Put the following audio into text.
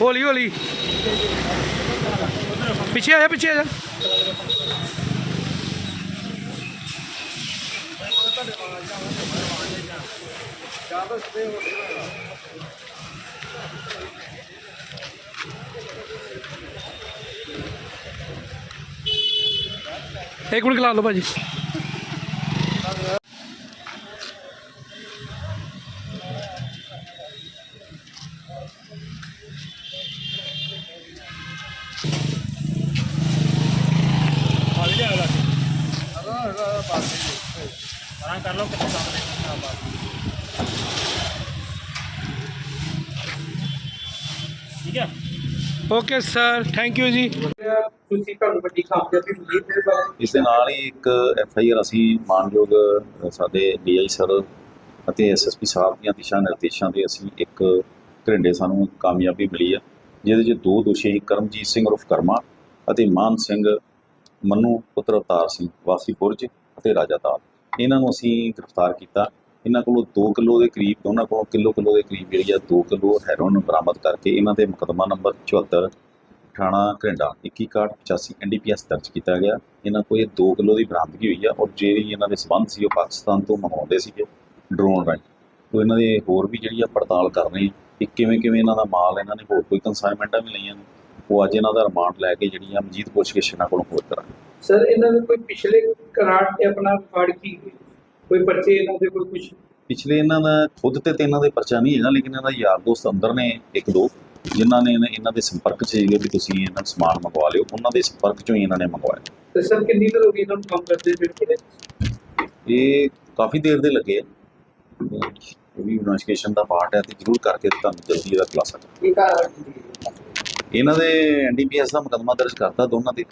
ਹੌਲੀ ਹੌਲੀ। ਪਿੱਛੇ ਆ ਜਾ ਪਿੱਛੇ ਆ ਜਾ। ਇੱਕ ਮਿੰਟ ਖਲਾ ਲਓ ਭਾਜੀ। ਕਰ ਲਓ ਕਿੱਥੇ ਕੰਮ ਨੇ ਠੀਕ ਹੈ ਓਕੇ ਸਰ ਥੈਂਕ ਯੂ ਜੀ। ਤੁਸੀਂ ਤੁਹਾਨੂੰ ਵੱਡੀ ਕਾਮਯਾਬੀ ਮਿਲੀ ਤੇ ਬਾਰੇ ਇਸ ਦੇ ਨਾਲ ਹੀ ਇੱਕ ਐਫ ਆਈ ਆਰ ਅਸੀਂ ਮਾਨਯੋਗ ਅ, ਸਾਡੇ ਡੀਆਈ ਸਰ ਅਤੇ ਐਸਐਸਪੀ ਸਾਹਿਬ ਦੀਆਂ ਦਿਸ਼ਾ ਨਿਰਦੇਸ਼ਾਂ ਦੇ ਅਸੀਂ ਇੱਕ ਘਰਿੰਡੇ ਸਾਨੂੰ ਕਾਮਯਾਬੀ ਮਿਲੀ ਆ। ਜਿਹਦੇ 'ਚ ਦੋ ਦੋਸ਼ੀ ਕਰਮਜੀਤ ਸਿੰਘ ਉਰਫ ਕਰਮਾ ਅਤੇ ਮਾਨ ਸਿੰਘ ਮੰਨੂ ਪੁੱਤਰ ਅਵਤਾਰ ਸਿੰਘ, ਵਾਸੀ ਬੁਰਜ ਅਤੇ ਰਾਜਾ ਰਾਜਾਦਾਰ ਇਹਨਾਂ ਨੂੰ ਅਸੀਂ ਗ੍ਰਿਫਤਾਰ ਕੀਤਾ। ਇਹਨਾਂ ਕੋਲੋਂ 2 ਕਿਲੋ ਦੇ ਕਰੀਬ, ਦੋਨਾਂ ਕੋਲੋਂ ਕਿਲੋ ਕਿਲੋ ਦੇ ਕਰੀਬ ਜਿਹੜੀ ਆ 2 ਕਿਲੋ ਹੈਰੋਇਨ ਬਰਾਮਦ ਕਰਕੇ ਇਹਨਾਂ ਦੇ ਮੁਕੱਦਮਾ ਨੰਬਰ 74 ਥਾਣਾ ਘਰਿੰਡਾ 2185 ਐਨਡੀਪੀਐਸ ਦਰਜ ਕੀਤਾ ਗਿਆ। ਇਹਨਾਂ ਕੋਲ ਇਹ 2 ਕਿਲੋ ਦੀ ਬਰਾਮਦਗੀ ਹੋਈ ਆ ਔਰ ਜਿਹੜੀ ਇਹਨਾਂ ਦੇ ਸਬੰਧ ਸੀ ਉਹ ਪਾਕਿਸਤਾਨ ਤੋਂ ਮੰਗਵਾਉਂਦੇ ਸੀਗੇ ਡਰੋਨ ਰਾਹੀਂ। ਉਹ ਇਹਨਾਂ ਦੇ ਹੋਰ ਵੀ ਜਿਹੜੀ ਆ ਪੜਤਾਲ ਕਰ ਰਹੇ ਆ ਕਿ ਕਿਵੇਂ ਕਿਵੇਂ ਇਹਨਾਂ ਦਾ ਮਾਲ ਇਹਨਾਂ ਨੇ ਹੋਰ ਕੋਈ ਕੰਸਾਈਨਮੈਂਟਾਂ ਵੀ ਲਈਆਂ ਨੇ ਉਹ ਅੱਜ ਇਹਨਾਂ ਦਾ ਰਿਮਾਂਡ ਲੈ ਕੇ ਜਿਹੜੀ ਆ ਮਜੀਦ ਪੁੱਛਗਿੱਛ ਇਹਨਾਂ ਕੋਲੋਂ ਹੋਰ ਕਰਾਂਗੇ। ਸਰ ਇਹਨਾਂ ਦੇ ਕੋਈ ਪਿਛਲੇ ਕਰਾਰ ਤੇ ਆਪਣਾ ਰਿਕਾਰਡ ਕੀ ਕੋਈ ਪਰਚੇ ਇਹਨਾਂ ਦੇ ਕੋਈ ਕੁਝ ਪਿਛਲੇ ਇਹਨਾਂ ਦਾ ਖੁਦ ਤੇ ਤੇ ਇਹਨਾਂ ਦੇ ਪਰਚਾ ਨਹੀਂ ਹੈਗਾ ਲੇਕਿਨ ਇਹਨਾਂ ਦਾ ਯਾਰ ਦੋਸਤ ਅੰਦਰ ਨੇ ਇੱਕ ਦੋ ਜਿਨ੍ਹਾਂ ਨੇ ਇਹਨਾਂ- ਦੇ ਸੰਪਰਕ 'ਚ ਸੀਗੇ ਵੀ ਤੁਸੀਂ ਇਹਨਾਂ ਨੂੰ ਸਮਾਨ ਮੰਗਵਾ ਲਿਓ ਉਹਨਾਂ ਦੇ ਸੰਪਰਕ 'ਚੋਂ ਹੀ ਇਹਨਾਂ ਨੇ ਮੰਗਵਾਇਆ। ਤੇ ਸਰ ਕਿੰਨੀ ਦੇਰ ਹੋ ਗਈ ਇਹਨਾਂ ਨੂੰ ਕੰਮ ਕਰਦੇ ਕੋਲੇ ਇਹ ਕਾਫੀ ਦੇਰ ਦੇ ਲੱਗੇ ਇਹ ਵੀ ਇਨਵੈਸਟੀਗੇਸ਼ਨ ਦਾ ਪਾਰਟ ਹੈ ਤੇ ਜ਼ਰੂਰ ਕਰਕੇ ਤੁਹਾਨੂੰ ਜਲਦੀ ਇਹਦਾ ਖੁਲਾਸਾ ਕਰਾਂਗੇ ਇਹਨਾਂ ਦੇ ਐਨਡੀਪੀਐਸ ਦਾ ਮੁਕੱਦਮਾ ਦਰਜ ਕਰਤਾ ਦੋਨਾਂ ਦੇ